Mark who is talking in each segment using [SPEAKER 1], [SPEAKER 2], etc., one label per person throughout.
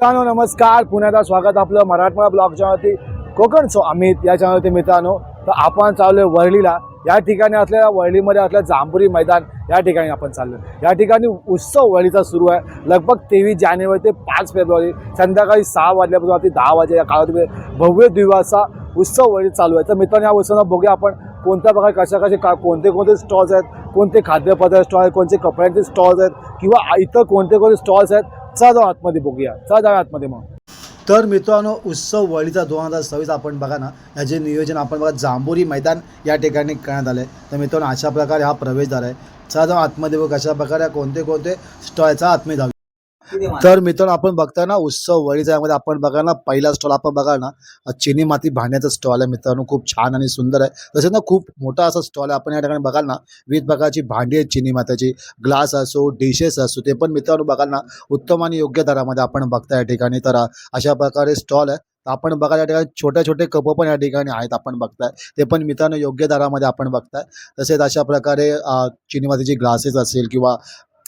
[SPEAKER 1] मित्रांनो नमस्कार. पुण्याचा स्वागत आपलं मराठवाडा ब्लॉगच्या वरती कोकण सो अमित या चॅनलवरती मित्रांनो. तर आपण चाललोय वरळीला या ठिकाणी असलेल्या वरळीमध्ये असलेलं जांभुरी मैदान या ठिकाणी आपण चाललो या ठिकाणी उत्सव वरळीचा सुरू आहे. लगभग तेवीस जानेवारी ते पाच फेब्रुवारी संध्याकाळी सहा वाजल्यापासून रात्री दहा वाजे या काळात भव्य दिवसा उत्सव वरळी चालू आहे. तर मित्रांनो या उत्सवाला बघूया आपण कोणत्या प्रकारे कशा कसे का कोणते कोणते स्टॉल्स आहेत कोणते खाद्यपदार्थ स्टॉल आहेत कोणते कपड्यांचे स्टॉल्स आहेत किंवा इतर कोणते कोणते स्टॉल्स आहेत चा जाऊ आतमध्ये बघूया. चा जाऊ आतमध्ये मग. तर मित्रांनो उत्सव वळीचा दोन हजार सव्वीस आपण बघा ना याचे नियोजन आपण बघा जांभोरी मैदान या ठिकाणी करण्यात आलं आहे तर मित्रांनो अशा प्रकारे हा प्रवेशद्वार आहे चला जाऊ आतमध्ये बघू कशा प्रकारे कोणते कोणते स्टॉयचा आतमध्ये जाऊ. तर मित्रांनो आपण बघताय ना उत्सव वळीचा यामध्ये आपण बघा ना पहिला स्टॉल आपण बघा ना चिनी माती भांड्याचा स्टॉल आहे मित्रांनो खूप छान आणि सुंदर आहे. तसेच ना खूप मोठा असा स्टॉल आहे आपण या ठिकाणी बघाल ना विविध प्रकारची भांडी आहेत चिनी मातीची ग्लास असो डिशेस असो ते पण मित्रांनो बघाल ना उत्तम आणि योग्य दरामध्ये आपण बघता या ठिकाणी. तर अशा प्रकारे स्टॉल आहे. आपण बघा या ठिकाणी छोटे छोटे कप पण या ठिकाणी आहेत आपण बघताय. ते पण मित्रांनो योग्य दरामध्ये आपण बघताय. तसेच अशा प्रकारे चिनी मातीचे ग्लासेस असेल किंवा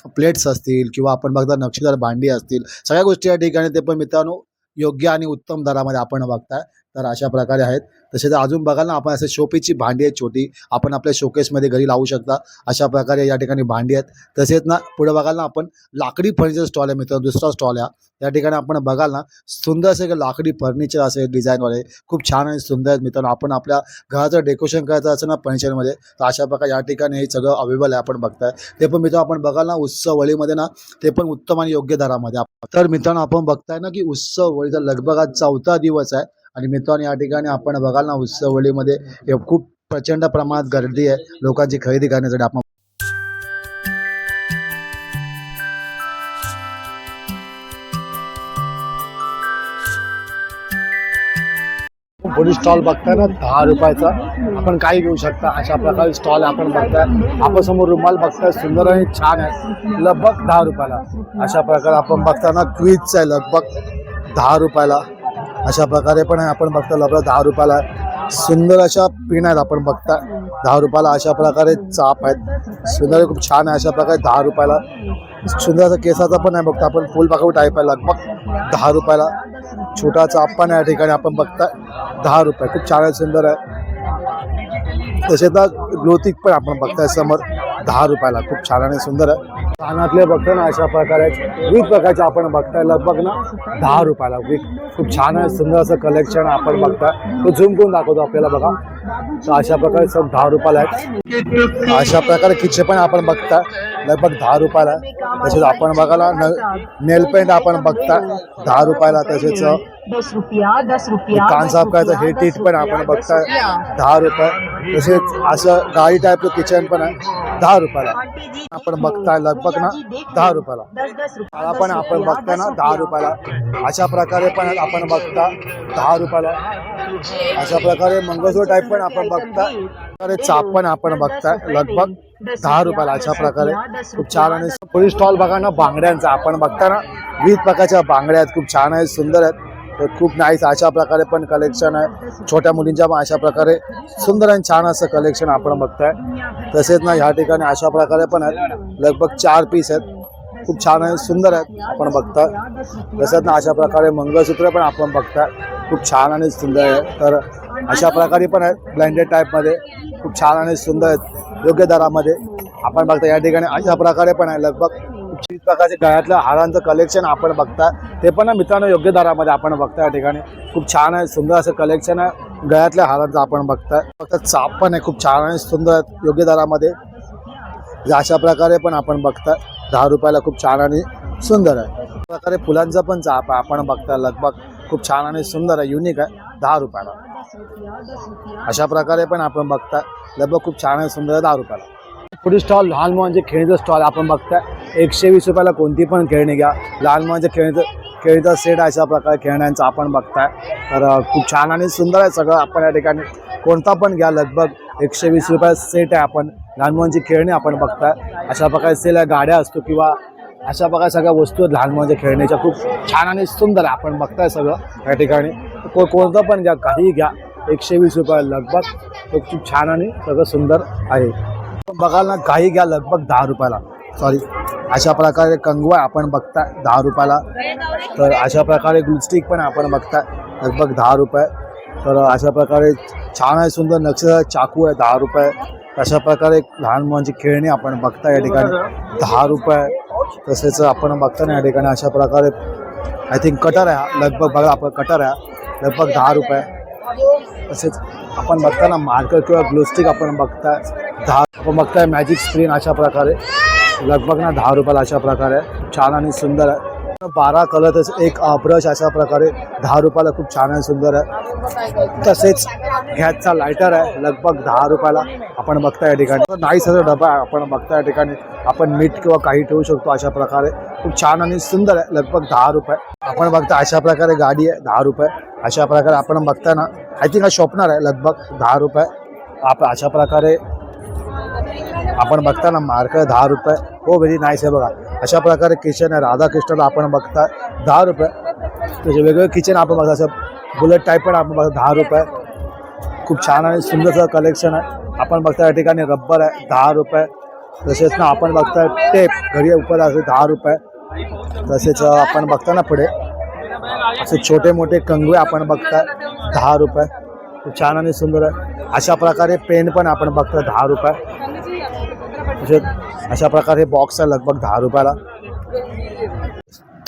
[SPEAKER 1] प्लेट्स असतील किंवा आपण बघता नक्षीदार भांडी असतील सगळ्या गोष्टी या ठिकाणी ते पण मित्रांनो योग्य आणि उत्तम दरामध्ये आपण बघताय. तर अशा प्रकारे आहेत. तसेच अजून बघाल ना आपण असे शोपीची भांडी आहेत छोटी. आपण आपल्या शोकेसमध्ये घरी लावू शकता. अशा प्रकारे या ठिकाणी भांडी आहेत. तसेच ना पुढे बघाल ना आपण लाकडी फर्निचर स्टॉल आहे मित्रांनो दुसरा स्टॉल आहे या ठिकाणी आपण बघाल ना सुंदर असे लाकडी फर्निचर असे डिझाईनवाले खूप छान आणि सुंदर आहेत मित्रांनो. आपण आपल्या घराचं डेकोरेशन करायचं असेल ना फर्निचरमध्ये तर अशा प्रकारे या ठिकाणी हे सगळं अवेलेबल आहे आपण बघताय. ते पण मित्रांनो आपण बघाल ना उत्सव वळीमध्ये ना ते पण उत्तम आणि योग्य दरामध्ये. तर मित्रांनो आपण बघताय ना की उत्सव वळीचा लगभग चौथा दिवस आहे. आणि मित्रांनो या ठिकाणी आपण बघाल ना उत्सवळीमध्ये खूप प्रचंड प्रमाणात गर्दी आहे. लोकांची खरेदी करण्यासाठी आपण कोणी स्टॉल बघताय ना दहा रुपयाचा आपण काही घेऊ शकता. अशा प्रकारे स्टॉल आपण बघताय. आपण समोर रुमाल बघताय. सुंदर आणि छान आहे. लगभग दहा रुपयाला. अशा प्रकारे आपण बघताना क्वीजचं आहे. लगभग दहा रुपयाला. अशा प्रकारे पण आहे आपण बघता लगभग दहा रुपयाला आहे. सुंदर अशा पिन आहेत आपण बघता. दहा रुपयाला अशा प्रकारे चाप आहेत. सुंदर खूप छान आहे अशा प्रकारे दहा रुपयाला. सुंदर असं केसाचा पण आहे बघता आपण फुलबागू टाईप आहे लगभग दहा रुपयाला. छोटा चाप पण या ठिकाणी आपण बघता. दहा रुपये खूप छान आहे सुंदर आहे. तसे तर ग्लोथिक पण आपण बघताय समोर दहा रुपयाला. खूप छान आणि सुंदर आहे. कानातले बघतो ना अशा प्रकारे विविध प्रकारचे आपण बघताय. लगभग ना दहा रुपयाला. खूप छान आहे सुंदर असं कलेक्शन आपण बघताय. तो झुमकून दाखवतो आपल्याला बघा. तर अशा प्रकारे सब दहा रुपयाला आहेत. अशा प्रकारे किच्चे पण आपण बघताय लगभग दहा रुपयाला. तसेच आपण बघायला नेल पेंट आपण बघताय दहा रुपयाला तसेच
[SPEAKER 2] दस रुपया दस रुपया
[SPEAKER 1] कान साफ करायचं हे टीट पण आपण बघताय दहा रुपये. तसेच असं गाडी टाईपचं किचन पण आहे. दहा रुपयाला. आपण बघताय लगभग ना दहा रुपयाला. पण आपण बघताय ना दहा रुपयाला. अशा प्रकारे पण आपण बघता दहा रुपयाला. अशा प्रकारे मंगळसूत्र टाईप पण आपण बघता. प्रकारे चाप पण आपण बघताय. लगभग दहा रुपयाला अशा प्रकारे खूप छान आणि पुढील स्टॉल बघा ना बांगड्यांचा. आपण बघता ना विविध प्रकारच्या बांगड्या आहेत खूप छान आहेत सुंदर आहेत. खूप नाईस अशा प्रकारे पण कलेक्शन आहे. छोट्या मुलींच्या पण अशा प्रकारे सुंदर आणि छान असं कलेक्शन आपण बघताय. तसेच ना ह्या ठिकाणी अशा प्रकारे पण आहेत. लगभग चार पीस आहेत. खूप छान आहे सुंदर आहेत आपण बघताय. तसंच ना अशा प्रकारे मंगळसूत्र पण आपण बघताय. खूप छान आणि सुंदर आहे. तर अशा प्रकारे पण आहेत ब्लँडेड टाईपमध्ये खूप छान आणि सुंदर आहेत. योग्य दरामध्ये. आपण बघता या ठिकाणी अशा प्रकारे पण आहे. लगभग विविध प्रकारचे गळ्यातल्या हारांचं कलेक्शन आपण बघता ते पण मित्रांनो योग्य दरामध्ये आपण बघता या ठिकाणी. खूप छान आहे सुंदर असं कलेक्शन आहे. गळ्यातल्या हारांचं आपण बघताय फक्त चाप पण आहे खूप छान आणि सुंदर आहेत योग्य दरामध्ये. जे अशा प्रकारे पण आपण बघताय दहा रुपयाला खूप छान आणि सुंदर आहे. प्रकारे फुलांचा पण चाप आहे आपण बघताय लगभग. खूप छान आणि सुंदर आहे युनिक आहे. दहा रुपयाला. अशा प्रकारे पण आपण बघताय लगभग खूप छान आणि सुंदर आहे दहा रुपयाला. पुढील स्टॉल लहान मुलांचे खेळणीचं स्टॉल आपण बघताय. एकशे वीस रुपयाला कोणती पण खेळणी घ्या. लहान मुलांच्या खेळणीचं खेळीचा सेट अशा प्रकारे खेळण्यांचा आपण बघताय. तर खूप छान आणि सुंदर आहे सगळं. आपण या ठिकाणी कोणता पण घ्या. लगभग एकशे वीस रुपया सेट आहे आपण. लहान मुलांची खेळणी आपण बघताय. अशा प्रकारे सेल आहे गाड्या असतो किंवा अशा प्रकारे सगळ्या वस्तू आहेत लहान मुलांच्या खेळण्याच्या. खूप छान आणि सुंदर आहे. आपण बघताय सगळं या ठिकाणी. को कोणतं पण घ्या. काही घ्या. एकशे वीस रुपये लगभग खूप छान आणि सगळं सुंदर आहे. बघाल ना काही घ्या लगभग दहा रुपयाला. सॉरी अशा प्रकारे कंगवा आपण बघताय दहा रुपयाला. तर अशा प्रकारे ग्लुस्टिक पण आपण बघताय लगभग दहा रुपये. तर अशा प्रकारे छान आहे सुंदर नक्षीदार चाकू आहे दहा रुपये. अशा प्रकारे लहान मुलांची खेळणी आपण बघता या ठिकाणी दहा रुपये. तसेच आपण बघता ना या ठिकाणी अशा प्रकारे आय थिंक कटर आहे लगभग बघा आपण कटर आहे लगभग दहा रुपये. तसेच आपण बघताना मार्कर किंवा ग्लोस्टिक आपण बघताय दहा आपण बघताय मॅजिक स्क्रीन अशा प्रकारे. लगभग ना दहा रुपयाला अशा प्रकारे. छान आणि सुंदर आहे. बारा कलरच एक ब्रश अशा प्रकारे दहा रुपयाला खूप छान आणि सुंदर आहे. तसेच गॅसचा लायटर आहे लगभग दहा रुपयाला आपण बघता या ठिकाणी. नाही सगळं डबा आहे आपण बघता या ठिकाणी. आपण मीठ किंवा काही ठेवू शकतो अशा प्रकारे. खूप छान आणि सुंदर आहे लगभग दहा रुपये. आपण बघता अशा प्रकारे गाडी आहे दहा रुपये. अशा प्रकारे आपण बघताय ना आय थिंक हा शॉपनर आहे. लगभग दहा रुपये. आप अशा प्रकारे आपण बघता ना मार्क दहा रुपये. हो व्हेरी नाईस आहे बघा. अशा प्रकारे किचन आहे. राधाकृष्णाला आपण बघता दहा रुपये. त्याचे वेगवेगळे किचन आपण बघता. असं बुलेट टाईप पण आपण बघता दहा रुपये. खूप छान आणि सुंदरचं कलेक्शन आहे. आपण बघता या ठिकाणी रब्बर आहे दहा रुपये. तसेच ना आपण बघताय टेप घरी उपर असेल दहा रुपये. तसेच आपण बघता ना पुढे. असे छोटे मोठे कंगवे आपण बघताय दहा रुपये. खूप छान आणि सुंदर आहे. अशा प्रकारे पेन पण आपण बघतोय दहा रुपये. अशा प्रकारे बॉक्स आहे लगभग दहा रुपयाला.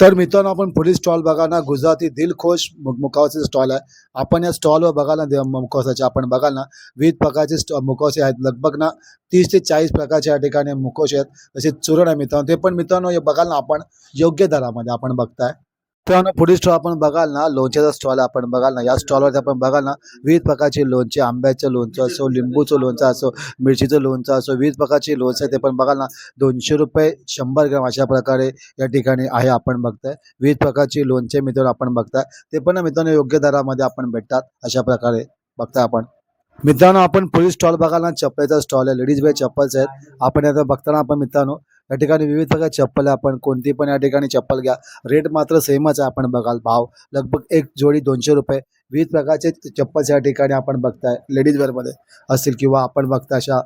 [SPEAKER 1] तर मित्रांनो, आपण पुढील स्टॉल बघा ना गुजराती दिलखुश मुखवासाचे स्टॉल आहे. आपण या स्टॉलवर बघा ना मुखवासाचे आपण बघाल ना. विविध प्रकारचे स्टॉ मुखवासे आहेत लगभग ना. तीस ते चाळीस प्रकारचे या ठिकाणी मुखवसे आहेत. तसेच चुरण आहे मित्रांनो. ते पण मित्रांनो, हे बघाल ना आपण. योग्य दरामध्ये आपण बघताय. मित्रांनो पुढील स्टॉल आपण बघाल ना लोणच्याचा स्टॉल आपण बघाल ना या स्टॉलवरती आपण बघाल ना विविध प्रकारचे लोणचे आंब्याचं लोणचं असो लिंबूचं लोणचं असो मिरचीचं लोणचं असो विविध प्रकारचे लोणचं ते पण बघाल ना दोनशे रुपये शंभर ग्राम अशा प्रकारे या ठिकाणी आहे आपण बघताय. विविध प्रकारचे लोणचे मित्रांनो आपण बघताय. ते पण मित्रांनो योग्य दरामध्ये आपण भेटतात अशा प्रकारे बघताय आपण. मित्रांनो आपण पुढील स्टॉल बघाल ना चप्पलचा स्टॉल आहे लेडीज वेअर चप्पल्स आहेत. आपण आता बघताना आपण मित्रांनो या ठिकाणी विविध प्रकारच्या चप्पल आहे आपण कोणती पण या ठिकाणी चप्पल घ्या. रेट मात्र सेमच आहे आपण बघाल. भाव लगभग एक जोडी दोनशे रुपये. विविध प्रकारचे चप्पल्स या ठिकाणी आपण बघताय. लेडीज वेअरमध्ये असतील किंवा आपण बघता अशा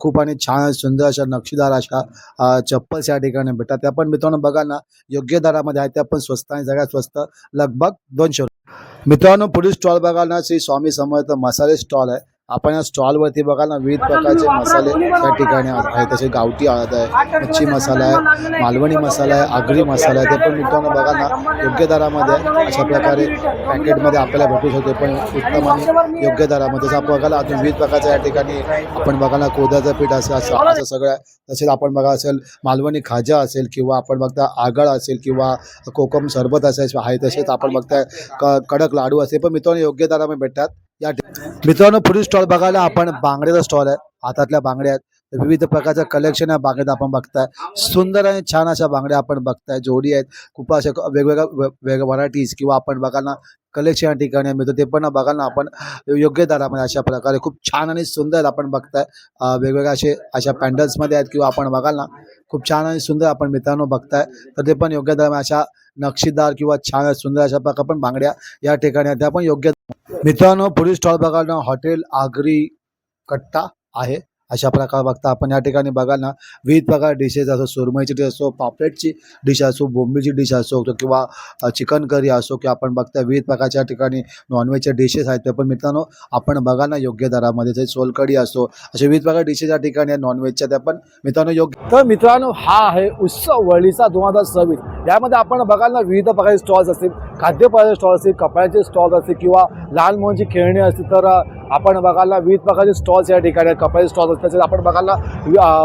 [SPEAKER 1] खूप आणि छान सुंदर अशा नक्षीदार अशा चप्पल्स या ठिकाणी भेटतात. त्या पण मित्रांनो बघा ना योग्य दरामध्ये आहेत. त्या पण स्वस्त आणि सगळ्यात स्वस्त लगभग दोनशे रुपये. मित्रांनो पुढील स्टॉल बघा ना श्री स्वामी समर्थ मसाले स्टॉल आहे. आपण या स्टॉलवरती बघा ना विविध प्रकारचे मसाले या ठिकाणी आहेत तसे गावठी हळद आहे मच्छी मसाला आहे मालवणी मसाला आहे आगरी मसाला आहे ते पण मित्रांनो बघा ना योग्य दरामध्ये. अशा प्रकारे पॅकेटमध्ये आपल्याला भेटू शकते पण उत्तम आणि योग्य दरामध्ये जसं आपण बघायला अजून विविध प्रकारच्या या ठिकाणी आपण बघायला कोदाचं पीठ असं असं असं सगळं आहे. तसेच आपण बघा असेल मालवणी खाजा असेल किंवा आपण बघता आगळ असेल किंवा कोकम सरबत असेल आहे तसेच आपण बघताय क कडक लाडू असेल पण मित्रांनो योग्य दरामध्ये भेटतात या मित्रांनो पुढील स्टॉल बघायला आपण बांगड्याचा स्टॉल आहे. हातातल्या बांगड्या आहेत. विविध प्रकारचं कलेक्शन या बांगड्यात आपण बघताय. सुंदर आणि छान अशा बांगड्या आपण बघताय. जोडी आहेत. खूप अशा वेगवेगळ्या वेगवेगळ्या व्हरायटीज किंवा आपण बघायला कलेक्शन या ठिकाणी मिळतं ते पण बघा ना आपण योग्य दरामध्ये अशा प्रकारे खूप छान आणि सुंदर आपण बघताय. वेगवेगळ्या असे अशा पॅन्डल्समध्ये आहेत किंवा आपण बघाल ना खूप छान आणि सुंदर आपण मित्रांनो बघताय. तर ते पण योग्य दरामध्ये अशा नक्षीदार किंवा छान सुंदर अशा प्रकार पण बांगड्या या ठिकाणी आहेत. त्या पण योग्य मित्रांनो पुढील स्टॉल बघाल ना हॉटेल आगरी कट्टा आहे. अशा प्रकार बघता आपण. या ठिकाणी बघाल ना विविध प्रकार डिशेस असो सुरमईची डिश असो पापलेटची डिश असो बोंबीची डिश असो किंवा चिकन करी असो किंवा आपण बघता विविध प्रकारच्या ठिकाणी नॉनव्हेजच्या डिशेस आहेत. ते पण मित्रांनो आपण बघा ना योग्य दरामध्ये. जसे सोलकडी असो असे विविध प्रकार डिशेस या ठिकाणी नॉनव्हेजच्या त्या पण मित्रांनो योग्य तर मित्रांनो हा आहे उत्सव वळीचा दोन हजार सव्वीस. यामध्ये आपण बघाल ना विविध प्रकारचे स्टॉल्स असतील. खाद्यपदार्थ स्टॉल असतील कपड्याचे स्टॉल्स असतील किंवा लहान मुलांची खेळणी असतील तर आपण बघायला विविध प्रकारचे स्टॉल्स या ठिकाणी आहेत. कपड्याचे स्टॉल्स असतील तसेच आपण बघाल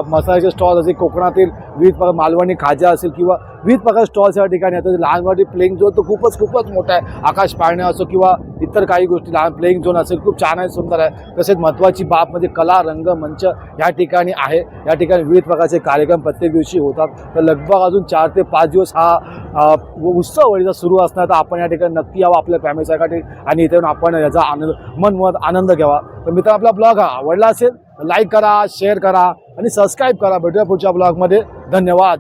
[SPEAKER 1] मसाल्याचे स्टॉल्स असतील कोकणातील विविध प्रकार मालवणी खाजा असेल किंवा विविध प्रकारचे स्टॉल्स या ठिकाणी आहेत. लहान मोठी प्लेइंग झोन तो खूपच खूपच मोठा आहे. आकाश पाळणे असो किंवा इतर काही गोष्टी लहान प्लेइंग झोन असेल खूप छान आहे सुंदर आहे. तसेच महत्त्वाची बाब म्हणजे कला रंग मंच या ठिकाणी आहे. या ठिकाणी विविध प्रकारचे कार्यक्रम प्रत्येक दिवशी होतात. तर लगभग अजून चार ते पाच दिवस हा उत्सव वळीचा सुरू असणार तर आपण या ठिकाणी नक्की यावं आपल्या फॅमिलीसाठी आणि इथे येऊन आपण याचा आनंद मनमत आनंद घ्यावा. तर मित्र आपला ब्लॉग हा आवडला असेल लाईक करा शेअर करा आणि सबस्क्राईब करा. भेटूया पुढच्या ब्लॉगमध्ये. धन्यवाद.